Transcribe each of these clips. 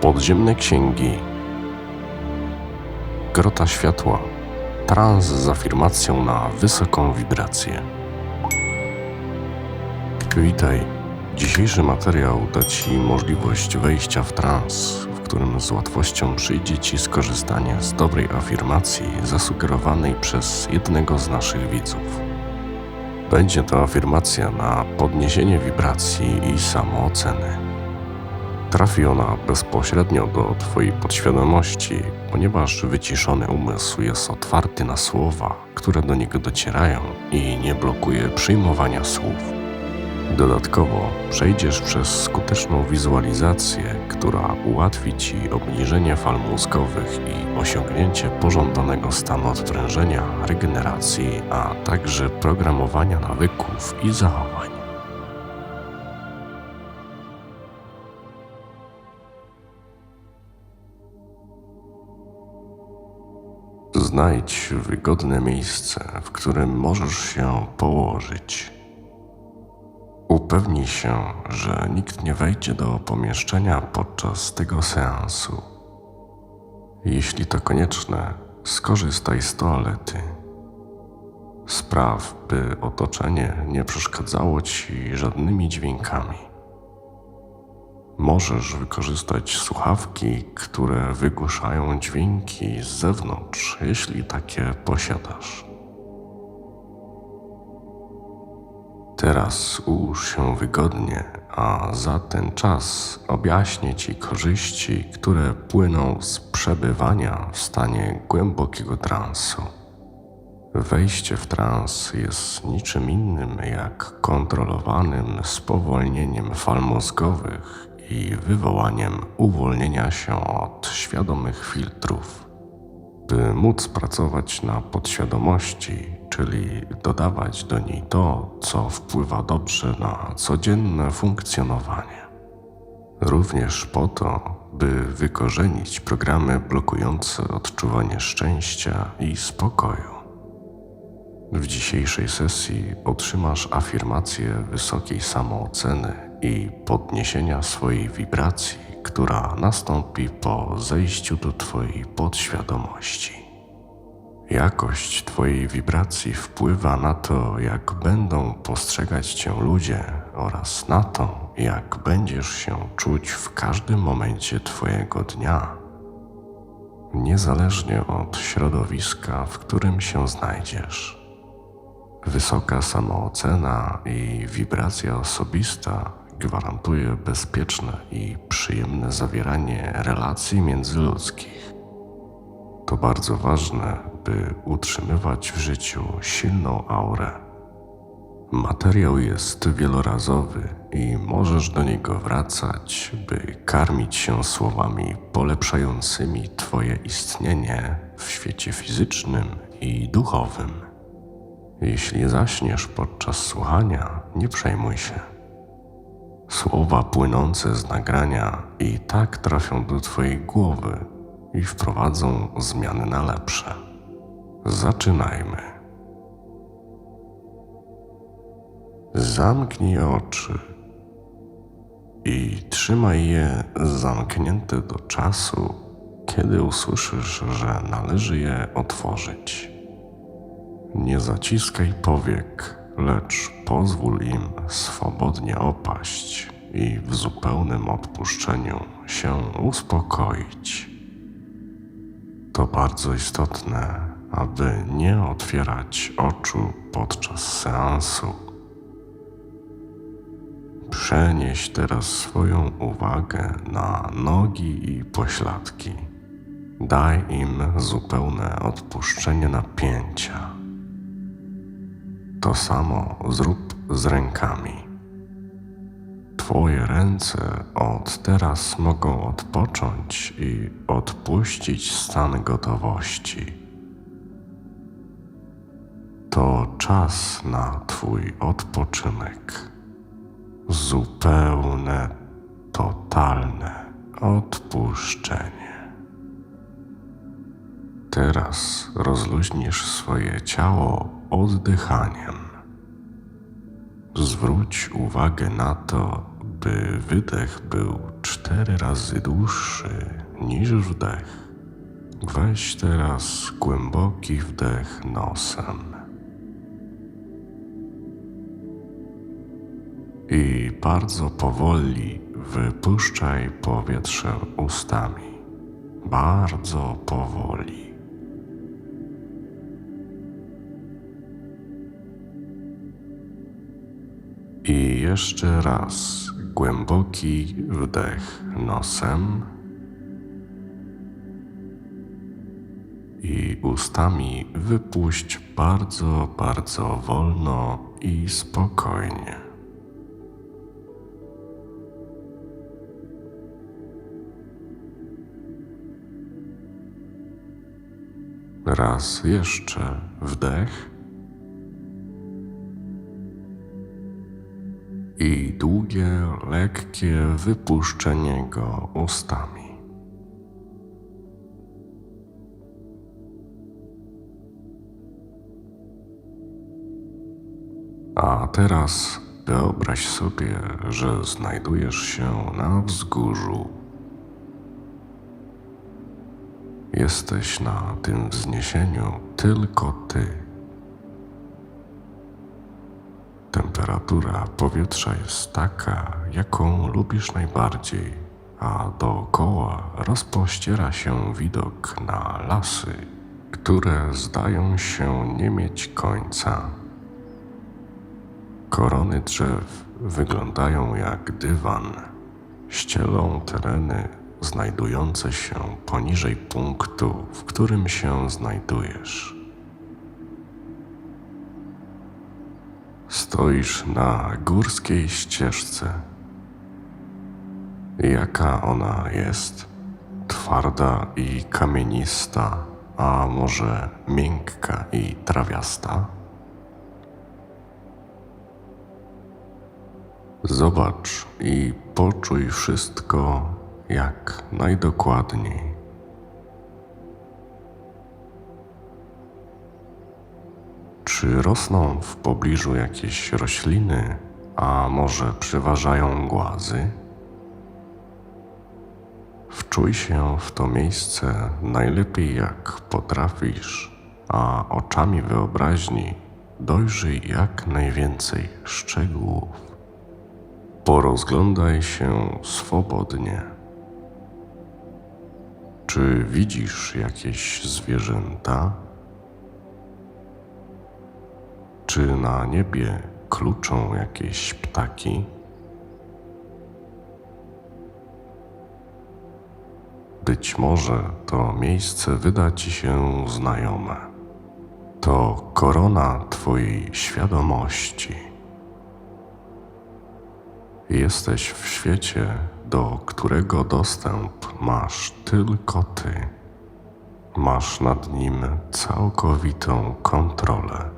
Podziemne księgi. Grota światła. Trans z afirmacją na wysoką wibrację. Witaj. Dzisiejszy materiał da Ci możliwość wejścia w trans, w którym z łatwością przyjdzie Ci skorzystanie z dobrej afirmacji zasugerowanej przez jednego z naszych widzów. Będzie to afirmacja na podniesienie wibracji i samooceny. Trafi ona bezpośrednio do Twojej podświadomości, ponieważ wyciszony umysł jest otwarty na słowa, które do niego docierają i nie blokuje przyjmowania słów. Dodatkowo przejdziesz przez skuteczną wizualizację, która ułatwi Ci obniżenie fal mózgowych i osiągnięcie pożądanego stanu odprężenia, regeneracji, a także programowania nawyków i zachowań. Znajdź wygodne miejsce, w którym możesz się położyć. Upewnij się, że nikt nie wejdzie do pomieszczenia podczas tego seansu. Jeśli to konieczne, skorzystaj z toalety. Spraw, by otoczenie nie przeszkadzało ci żadnymi dźwiękami. Możesz wykorzystać słuchawki, które wygłuszają dźwięki z zewnątrz, jeśli takie posiadasz. Teraz ułóż się wygodnie, a za ten czas objaśnię Ci korzyści, które płyną z przebywania w stanie głębokiego transu. Wejście w trans jest niczym innym jak kontrolowanym spowolnieniem fal mózgowych i wywołaniem uwolnienia się od świadomych filtrów. By móc pracować na podświadomości, czyli dodawać do niej to, co wpływa dobrze na codzienne funkcjonowanie. Również po to, by wykorzenić programy blokujące odczuwanie szczęścia i spokoju. W dzisiejszej sesji otrzymasz afirmację wysokiej samooceny i podniesienia swojej wibracji, która nastąpi po zejściu do Twojej podświadomości. Jakość Twojej wibracji wpływa na to, jak będą postrzegać Cię ludzie oraz na to, jak będziesz się czuć w każdym momencie Twojego dnia, niezależnie od środowiska, w którym się znajdziesz. Wysoka samoocena i wibracja osobista gwarantuje bezpieczne i przyjemne zawieranie relacji międzyludzkich. To bardzo ważne, by utrzymywać w życiu silną aurę. Materiał jest wielorazowy i możesz do niego wracać, by karmić się słowami polepszającymi Twoje istnienie w świecie fizycznym i duchowym. Jeśli zaśniesz podczas słuchania, nie przejmuj się. Słowa płynące z nagrania i tak trafią do Twojej głowy i wprowadzą zmiany na lepsze. Zaczynajmy. Zamknij oczy i trzymaj je zamknięte do czasu, kiedy usłyszysz, że należy je otworzyć. Nie zaciskaj powiek, lecz pozwól im swobodnie opaść i w zupełnym odpuszczeniu się uspokoić. To bardzo istotne, aby nie otwierać oczu podczas seansu. Przenieś teraz swoją uwagę na nogi i pośladki. Daj im zupełne odpuszczenie napięcia. To samo zrób z rękami. Twoje ręce od teraz mogą odpocząć i odpuścić stan gotowości. To czas na Twój odpoczynek. Zupełne, totalne odpuszczenie. Teraz rozluźnisz swoje ciało oddychaniem. Zwróć uwagę na to, by wydech był cztery razy dłuższy niż wdech. Weź teraz głęboki wdech nosem. I bardzo powoli wypuszczaj powietrze ustami. Bardzo powoli. I jeszcze raz głęboki wdech nosem i ustami wypuść bardzo, bardzo wolno i spokojnie. Raz jeszcze wdech i długie, lekkie wypuszczenie go ustami. A teraz wyobraź sobie, że znajdujesz się na wzgórzu. Jesteś na tym wzniesieniu tylko ty. Temperatura powietrza jest taka, jaką lubisz najbardziej, a dookoła rozpościera się widok na lasy, które zdają się nie mieć końca. Korony drzew wyglądają jak dywan, ścielą tereny znajdujące się poniżej punktu, w którym się znajdujesz. Stoisz na górskiej ścieżce. Jaka ona jest? Twarda i kamienista, a może miękka i trawiasta? Zobacz i poczuj wszystko jak najdokładniej. Czy rosną w pobliżu jakieś rośliny, a może przeważają głazy? Wczuj się w to miejsce najlepiej jak potrafisz, a oczami wyobraźni dojrzyj jak najwięcej szczegółów. Porozglądaj się swobodnie. Czy widzisz jakieś zwierzęta? Czy na niebie kluczą jakieś ptaki? Być może to miejsce wyda ci się znajome. To korona Twojej świadomości. Jesteś w świecie, do którego dostęp masz tylko Ty. Masz nad nim całkowitą kontrolę.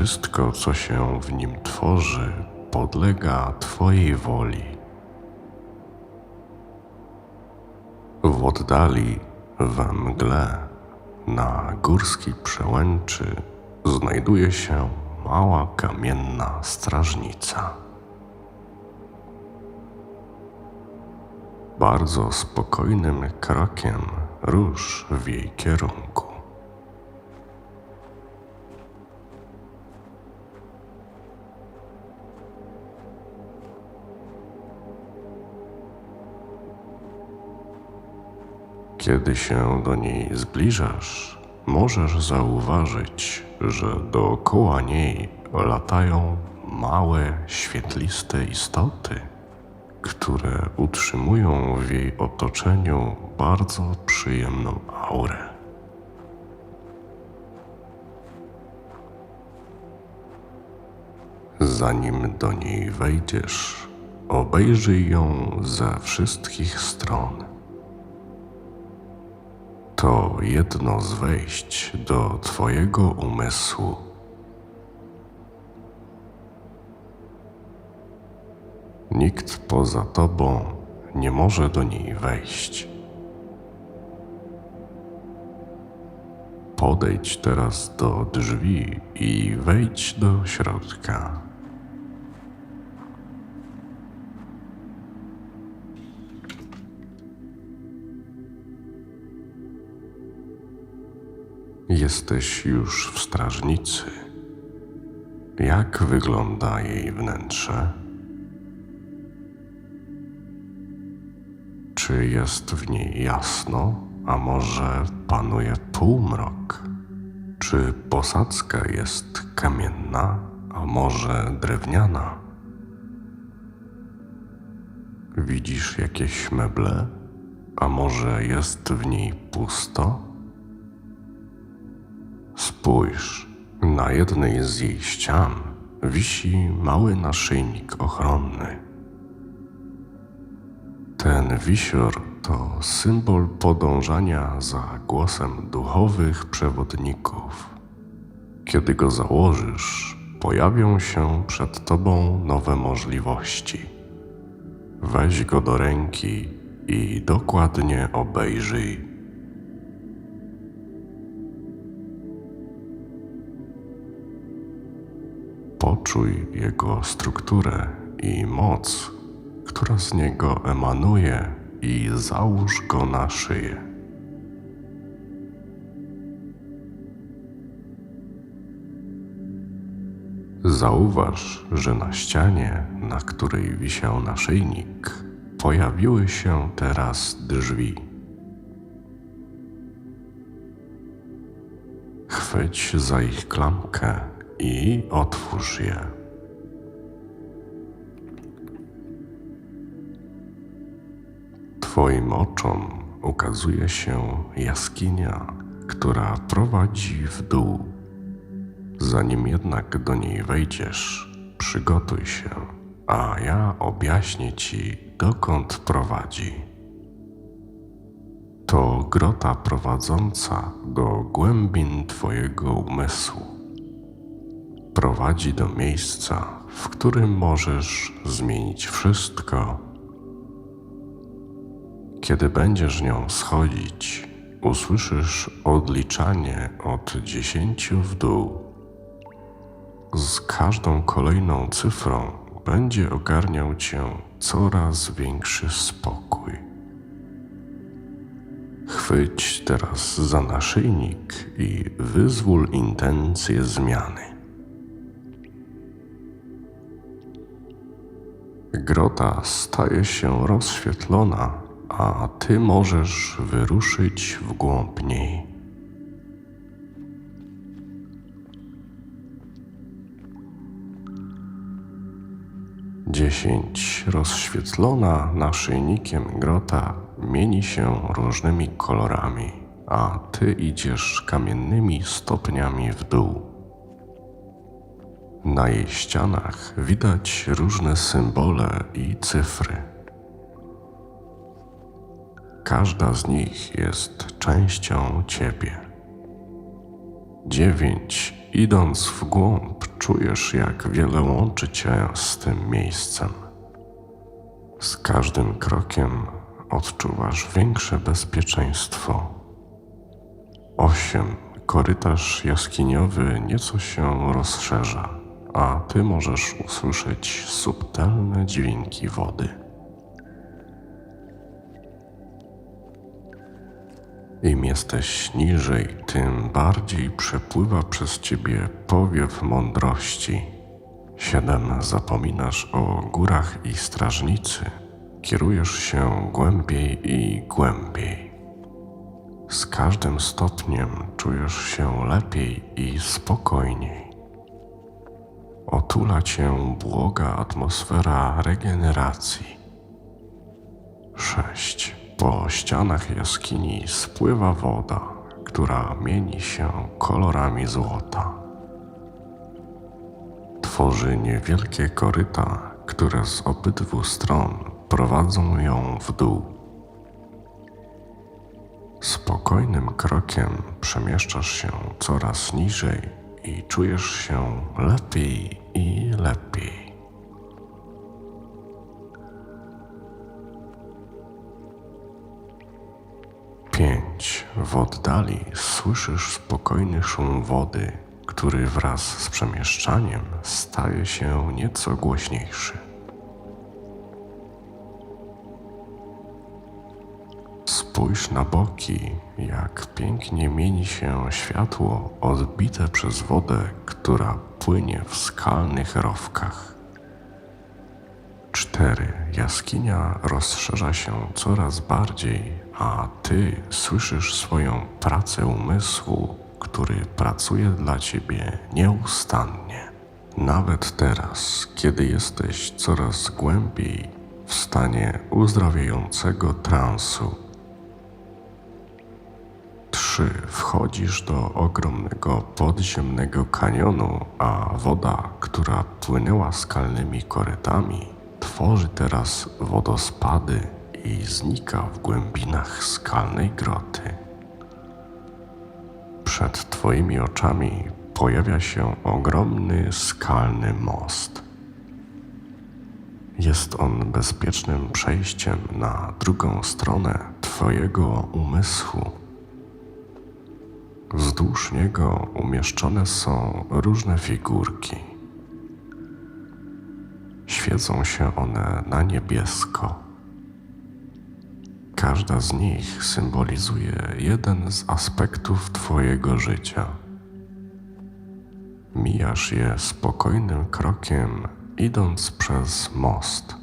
Wszystko, co się w nim tworzy, podlega Twojej woli. W oddali, we mgle, na górskiej przełęczy, znajduje się mała kamienna strażnica. Bardzo spokojnym krokiem rusz w jej kierunku. Kiedy się do niej zbliżasz, możesz zauważyć, że dookoła niej latają małe, świetliste istoty, które utrzymują w jej otoczeniu bardzo przyjemną aurę. Zanim do niej wejdziesz, obejrzyj ją ze wszystkich stron. To jedno z wejść do Twojego umysłu. Nikt poza Tobą nie może do niej wejść. Podejdź teraz do drzwi i wejdź do środka. Jesteś już w strażnicy. Jak wygląda jej wnętrze? Czy jest w niej jasno, a może panuje półmrok? Czy posadzka jest kamienna, a może drewniana? Widzisz jakieś meble, a może jest w niej pusto? Spójrz, na jednej z jej ścian wisi mały naszyjnik ochronny. Ten wisior to symbol podążania za głosem duchowych przewodników. Kiedy go założysz, pojawią się przed tobą nowe możliwości. Weź go do ręki i dokładnie obejrzyj. Poczuj jego strukturę i moc, która z niego emanuje, i załóż go na szyję. Zauważ, że na ścianie, na której wisiał naszyjnik, pojawiły się teraz drzwi. Chwyć za ich klamkę i otwórz je. Twoim oczom ukazuje się jaskinia, która prowadzi w dół. Zanim jednak do niej wejdziesz, przygotuj się, a ja objaśnię ci, dokąd prowadzi. To grota prowadząca do głębin Twojego umysłu. Prowadzi do miejsca, w którym możesz zmienić wszystko kiedy będziesz nią schodzić, usłyszysz odliczanie od dziesięciu w dół. Z każdą kolejną cyfrą będzie ogarniał cię coraz większy spokój. Chwyć teraz za naszyjnik i wyzwól intencje zmiany. Grota staje się rozświetlona a ty możesz wyruszyć w głąb niej. Dziesięć rozświetlona naszyjnikiem grota mieni się różnymi kolorami, a ty idziesz kamiennymi stopniami w dół. Na jej ścianach widać różne symbole i cyfry. Każda z nich jest częścią ciebie. Dziewięć, idąc w głąb, czujesz, jak wiele łączy cię z tym miejscem. Z każdym krokiem odczuwasz większe bezpieczeństwo. Osiem, korytarz jaskiniowy nieco się rozszerza, a ty możesz usłyszeć subtelne dźwięki wody. Im jesteś niżej, tym bardziej przepływa przez ciebie powiew mądrości. Siedem zapominasz o górach i strażnicy, kierujesz się głębiej i głębiej. Z każdym stopniem czujesz się lepiej i spokojniej. Otula cię błoga atmosfera regeneracji. Sześć. Po ścianach jaskini spływa woda, która mieni się kolorami złota. Tworzy niewielkie koryta, które z obydwu stron prowadzą ją w dół. Spokojnym krokiem przemieszczasz się coraz niżej i czujesz się lepiej i lepiej. pięć w oddali słyszysz spokojny szum wody, który wraz z przemieszczaniem staje się nieco głośniejszy. Spójrz na boki, jak pięknie mieni się światło odbite przez wodę, która płynie w skalnych rowkach. Cztery. Jaskinia rozszerza się coraz bardziej, a ty słyszysz swoją pracę umysłu, który pracuje dla ciebie nieustannie. Nawet teraz, kiedy jesteś coraz głębiej w stanie uzdrawiającego transu. Trzy. Wchodzisz do ogromnego podziemnego kanionu, a woda, która płynęła skalnymi korytami, tworzy teraz wodospady i znika w głębinach skalnej groty. Przed Twoimi oczami pojawia się ogromny skalny most. Jest on bezpiecznym przejściem na drugą stronę Twojego umysłu. Wzdłuż niego umieszczone są różne figurki. Świecą się one na niebiesko. Każda z nich symbolizuje jeden z aspektów Twojego życia. Mijasz je spokojnym krokiem, idąc przez most.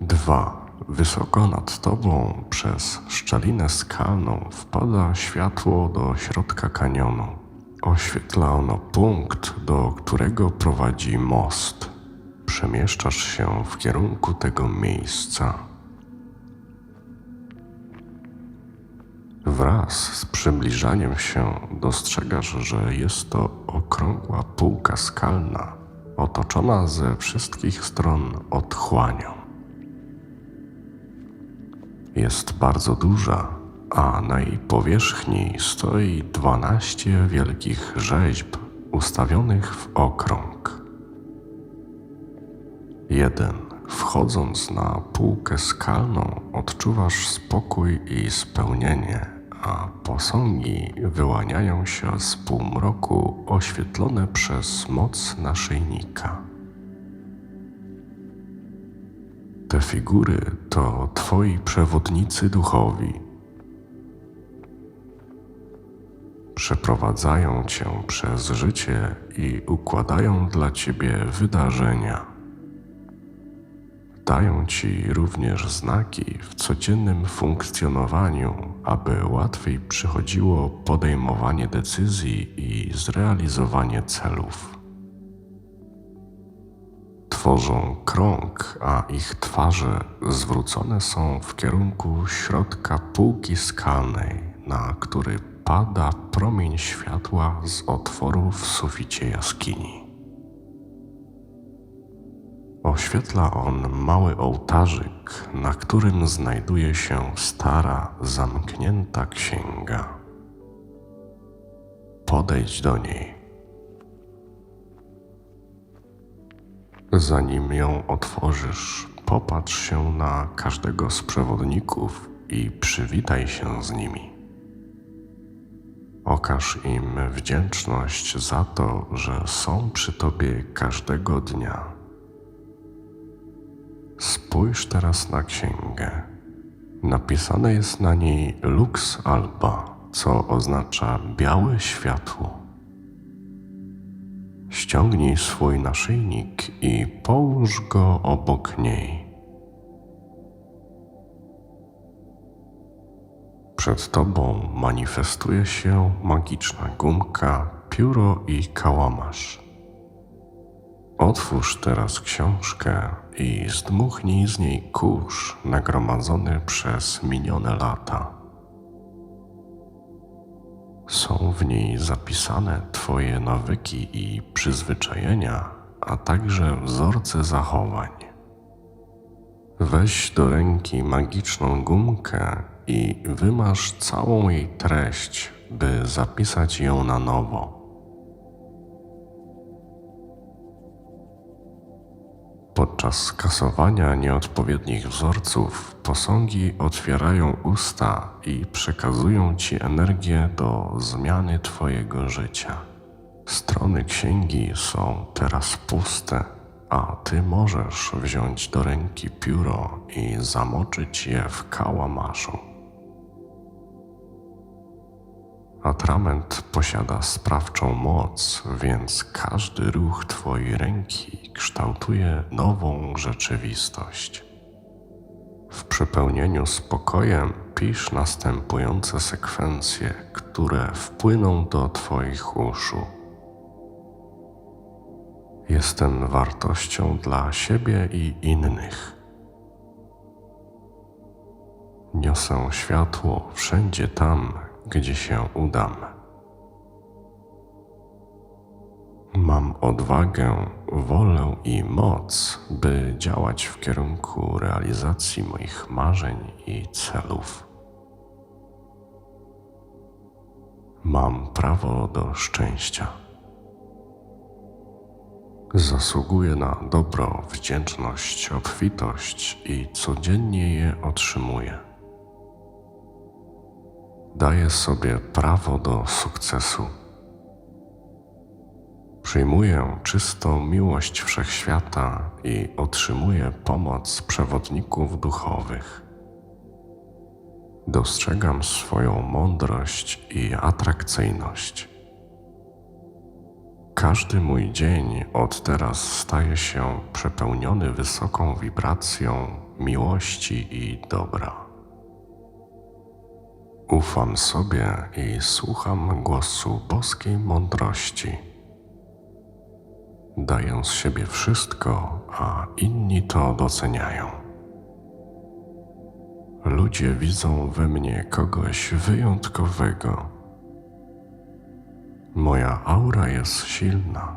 Dwa. Wysoko nad tobą, przez szczelinę skalną, wpada światło do środka kanionu. Oświetla ono punkt, do którego prowadzi most. Przemieszczasz się w kierunku tego miejsca. Wraz z przybliżaniem się dostrzegasz, że jest to okrągła półka skalna, otoczona ze wszystkich stron otchłanią. Jest bardzo duża, a na jej powierzchni stoi dwanaście wielkich rzeźb ustawionych w okrąg. Jeden. Wchodząc na półkę skalną, odczuwasz spokój i spełnienie, a posągi wyłaniają się z półmroku oświetlone przez moc naszyjnika. Te figury to twoi przewodnicy duchowi. Przeprowadzają cię przez życie i układają dla ciebie wydarzenia. Dają ci również znaki w codziennym funkcjonowaniu, aby łatwiej przychodziło podejmowanie decyzji i zrealizowanie celów. Tworzą krąg, a ich twarze zwrócone są w kierunku środka półki skalnej, na który pada promień światła z otworu w suficie jaskini. Oświetla on mały ołtarzyk, na którym znajduje się stara, zamknięta księga. Podejdź do niej. Zanim ją otworzysz, popatrz się na każdego z przewodników i przywitaj się z nimi. Okaż im wdzięczność za to, że są przy tobie każdego dnia. Spójrz teraz na księgę. Napisane jest na niej Lux Alba, co oznacza białe światło. Ściągnij swój naszyjnik i połóż go obok niej. Przed tobą manifestuje się magiczna gumka, pióro i kałamarz. Otwórz teraz książkę i zdmuchnij z niej kurz nagromadzony przez minione lata. Są w niej zapisane Twoje nawyki i przyzwyczajenia, a także wzorce zachowań. Weź do ręki magiczną gumkę i wymasz całą jej treść, by zapisać ją na nowo. Podczas kasowania nieodpowiednich wzorców posągi otwierają usta i przekazują ci energię do zmiany Twojego życia. Strony księgi są teraz puste, a ty możesz wziąć do ręki pióro i zamoczyć je w kałamarzu. Atrament posiada sprawczą moc, więc każdy ruch Twojej ręki kształtuje nową rzeczywistość. W przepełnieniu spokojem pisz następujące sekwencje, które wpłyną do Twoich uszu. Jestem wartością dla siebie i innych. Niosę światło wszędzie tam, gdzie się udam. Mam odwagę, wolę i moc, by działać w kierunku realizacji moich marzeń i celów. Mam prawo do szczęścia. Zasługuję na dobro, wdzięczność, obfitość i codziennie je otrzymuję. Daję sobie prawo do sukcesu. Przyjmuję czystą miłość wszechświata i otrzymuję pomoc przewodników duchowych. Dostrzegam swoją mądrość i atrakcyjność. Każdy mój dzień od teraz staje się przepełniony wysoką wibracją miłości i dobra. Ufam sobie i słucham głosu boskiej mądrości. Daję z siebie wszystko, a inni to doceniają. Ludzie widzą we mnie kogoś wyjątkowego. Moja aura jest silna.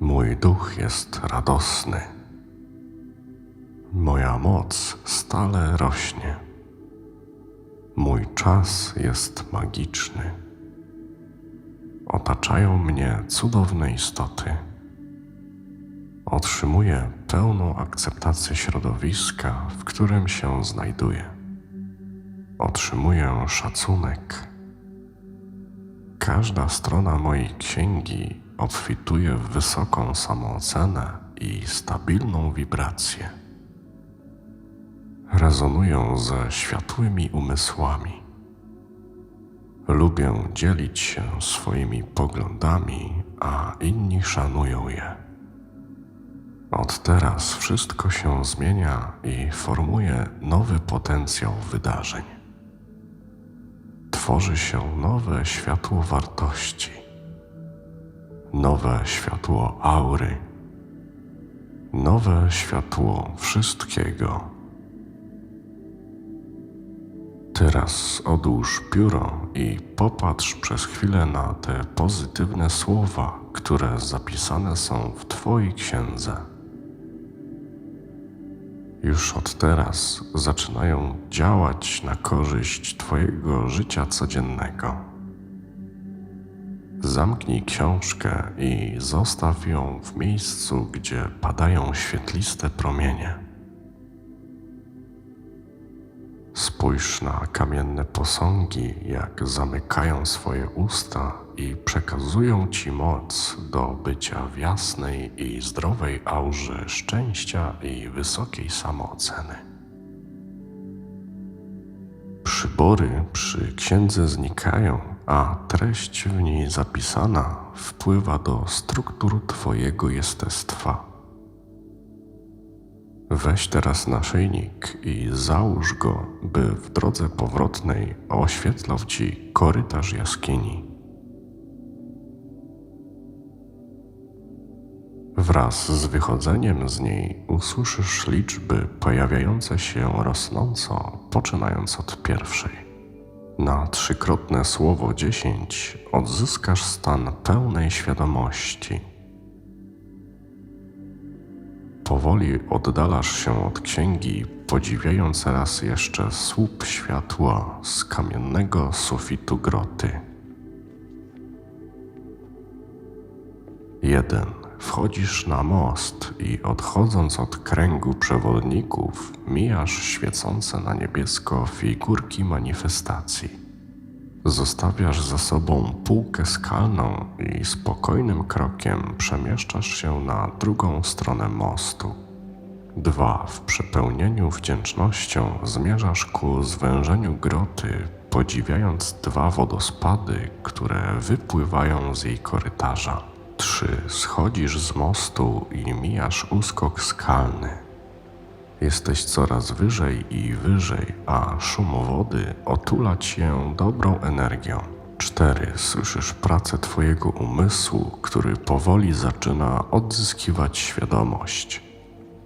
Mój duch jest radosny. Moja moc stale rośnie. Mój czas jest magiczny. Otaczają mnie cudowne istoty. Otrzymuję pełną akceptację środowiska, w którym się znajduję. Otrzymuję szacunek. Każda strona mojej księgi obfituje w wysoką samoocenę i stabilną wibrację rezonują ze światłymi umysłami. Lubię dzielić się swoimi poglądami, a inni szanują je. Od teraz wszystko się zmienia i formuje nowy potencjał wydarzeń. Tworzy się nowe światło wartości, nowe światło aury, nowe światło wszystkiego Teraz odłóż pióro i popatrz przez chwilę na te pozytywne słowa, które zapisane są w Twojej księdze. Już od teraz zaczynają działać na korzyść Twojego życia codziennego. Zamknij książkę i zostaw ją w miejscu, gdzie padają świetliste promienie. Spójrz na kamienne posągi, jak zamykają swoje usta i przekazują ci moc do bycia w jasnej i zdrowej aurze szczęścia i wysokiej samooceny. Przybory przy księdze znikają, a treść w niej zapisana wpływa do struktur Twojego jestestwa Weź teraz naszyjnik i załóż go, by w drodze powrotnej oświetlał ci korytarz jaskini. Wraz z wychodzeniem z niej usłyszysz liczby pojawiające się rosnąco, poczynając od pierwszej. Na trzykrotne słowo dziesięć odzyskasz stan pełnej świadomości Powoli oddalasz się od księgi, podziwiając raz jeszcze słup światła z kamiennego sufitu groty. Jeden. Wchodzisz na most i odchodząc od kręgu przewodników, mijasz świecące na niebiesko figurki manifestacji. Zostawiasz za sobą półkę skalną i spokojnym krokiem przemieszczasz się na drugą stronę mostu. Dwa. W przepełnieniu wdzięcznością zmierzasz ku zwężeniu groty, podziwiając dwa wodospady, które wypływają z jej korytarza. Trzy. Schodzisz z mostu i mijasz uskok skalny. Jesteś coraz wyżej i wyżej, a szum wody otula cię dobrą energią. 4. Słyszysz pracę Twojego umysłu, który powoli zaczyna odzyskiwać świadomość.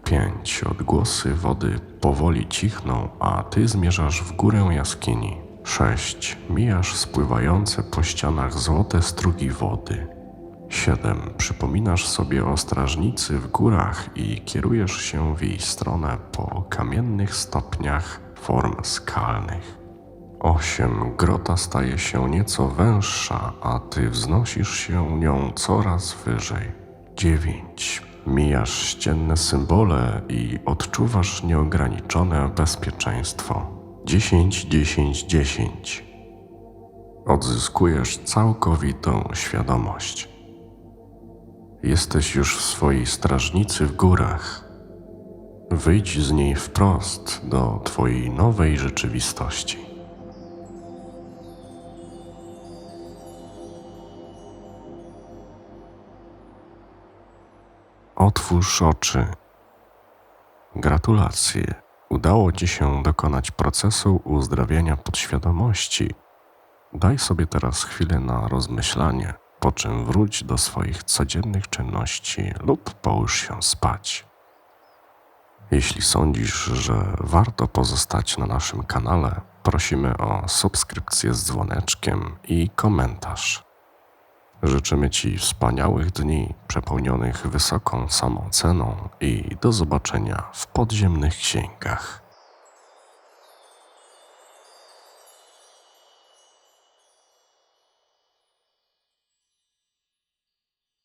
5. Odgłosy wody powoli cichną, a Ty zmierzasz w górę jaskini. 6. Mijasz spływające po ścianach złote strugi wody. 7. Przypominasz sobie o strażnicy w górach i kierujesz się w jej stronę po kamiennych stopniach form skalnych. 8. Grota staje się nieco węższa, a ty wznosisz się nią coraz wyżej. 9. Mijasz ścienne symbole i odczuwasz nieograniczone bezpieczeństwo. 10, 10, 10. Odzyskujesz całkowitą świadomość. Jesteś już w swojej strażnicy w górach. Wyjdź z niej wprost do Twojej nowej rzeczywistości. Otwórz oczy. Gratulacje. Udało Ci się dokonać procesu uzdrawiania podświadomości. Daj sobie teraz chwilę na rozmyślanie, po czym wróć do swoich codziennych czynności lub połóż się spać. Jeśli sądzisz, że warto pozostać na naszym kanale, prosimy o subskrypcję z dzwoneczkiem i komentarz. Życzymy Ci wspaniałych dni przepełnionych wysoką samooceną i do zobaczenia w podziemnych księgach.